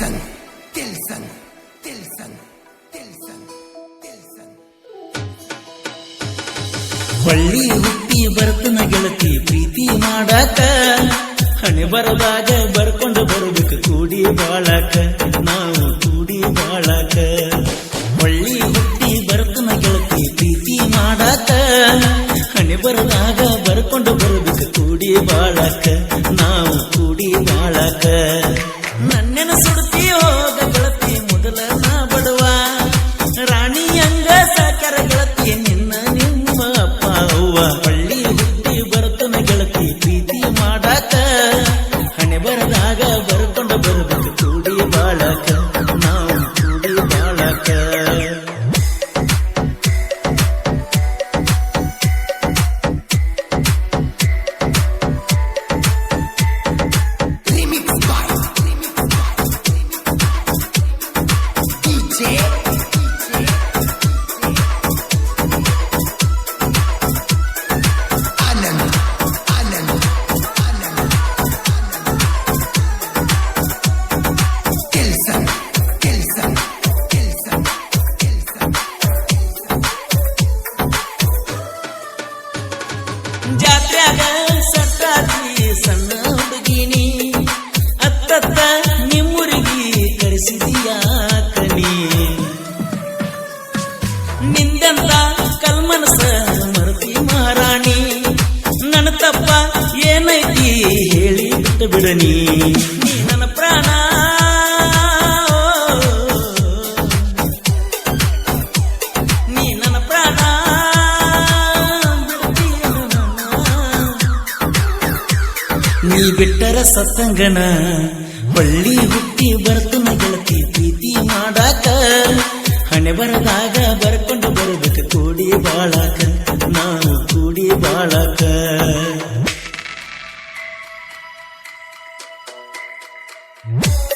Tilson, Tilson, Tilson, Tilson, Tilson. ಬಳ್ಳಿ ಹುಟ್ಟಿ ಬರ್ತನ ಗೆಳತಿ ಪ್ರೀತಿ ಮಾಡಾಕ. ಹಣೆ ಬರದಾಗ ಬರ್ಕೊಂಡು ಬರ್ಬೇಕು ಕೂಡಿ ಬಾಳಕ. ನಾವು ಕೂಡಿ ಬಾಳಕ. ಬಳ್ಳಿ ಹುಟ್ಟಿ ಬರ್ತನ ಗೆಳತಿ ಪ್ರೀತಿ ಮಾಡಾಕ. ಹಣೆ ಬರದಾಗ ಬರ್ಕೊಂಡು ಬರ್ಬೇಕು ಕೂಡಿ ಬಾಳಕ. ನಾವು ಕೂಡಿ ಬಾಳಕ. ಬರ್ಕೊಂಡು ಅತ್ತತ್ತ ನಿಮ್ಮುರಿಗಿ ಕರೆಸಿದೀಯಾಕನಿ ನಿಂದಂತ ಕಲ್ಮನಸ ಮರುತಿ ಮಹಾರಾಣಿ. ನನ್ನ ತಪ್ಪ ಏನೈತಿ ಹೇಳಿ ಬಿಟ್ಟು ಬಿಡನಿ. ನೀ ನನ್ನ ಪ್ರಾಣ. ನೀ ನನ್ನ ಪ್ರಾಣ? ನೀ ಬಿಟ್ಟರ ಸತ್ತಂಗನ ಬಳ್ಳಿ ಹುಟ್ಟಿ ಬರ್ತನ ಗೆಳತಿ ಪ್ರೀತಿ ಮಾಡಾಕ ಹಣೆ ಬರದಾಗ ಬರ್ಕೊಂಡು ಬರಬೇಕು ಕೂಡಿ ಬಾಳಾಕ ನಾವು ಕೂಡಿ ಬಾಳಾಕ Remix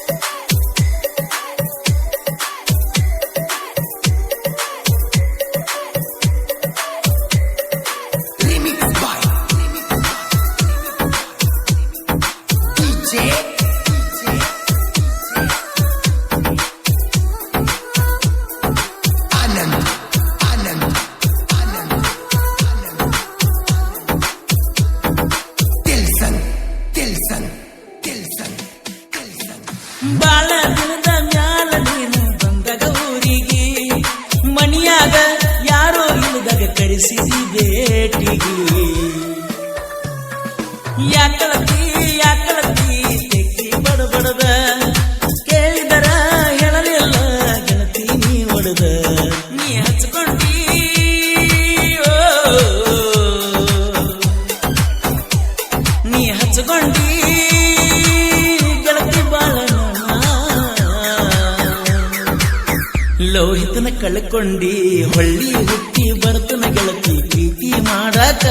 ಲೋಹಿತನ ಕಳ್ಕೊಂಡಿ, ಹೊಳ್ಳಿ ಹುಟ್ಟಿ ಬರ್ತನ ಗೆಳತಿ ಪ್ರೀತಿ ಮಾಡಾಕ.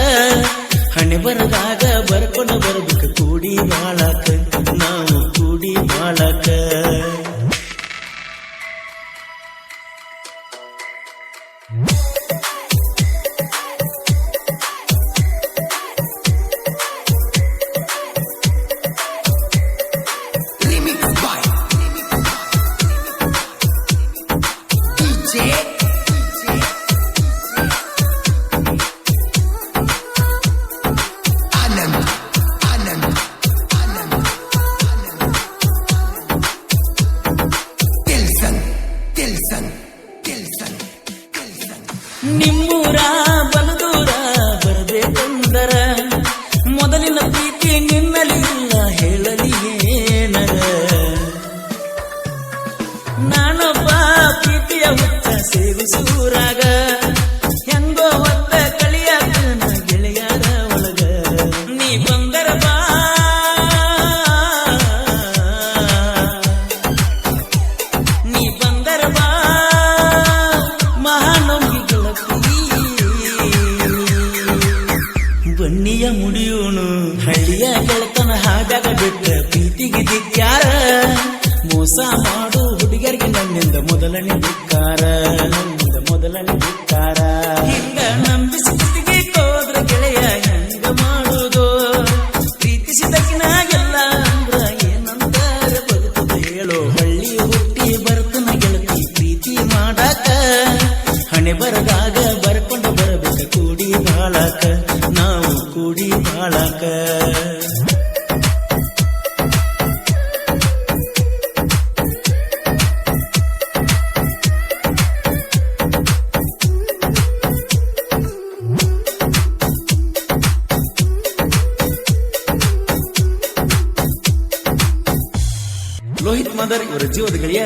ಹಣೆ ಬರದಾಗ ಬರ್ಕೊಂಡು ಬರ್ಬೇಕು ಕೂಡಿ ಮಾಡಾಕ ನಾವು ಕೂಡಿ ಬಾಳಾಕ. ಕೆಲಸ ಕೆಲಸ ನಿಮ್ಮೂರ ಬನ್ನಿಯ ಮುಡಿಯೋನು ಹಳ್ಳಿಯ ಗೆಳತನ ಹಾಗಾಗ ಬಿಟ್ಟ ಪ್ರೀತಿಗೆ ದಿಕ್ಕಾರ ಮೋಸ ಮಾಡು ಹುಡುಗರಿಗೆ ನನ್ನಿಂದ ಮೊದಲನೇ ಧಿಕ್ಕಾರ. ನನ್ನಿಂದ ಮೊದಲನೇ ಧಿಕ್ಕಾರ. அளக்க லோஹித் மதர் இவர் ஜீவதுகளைய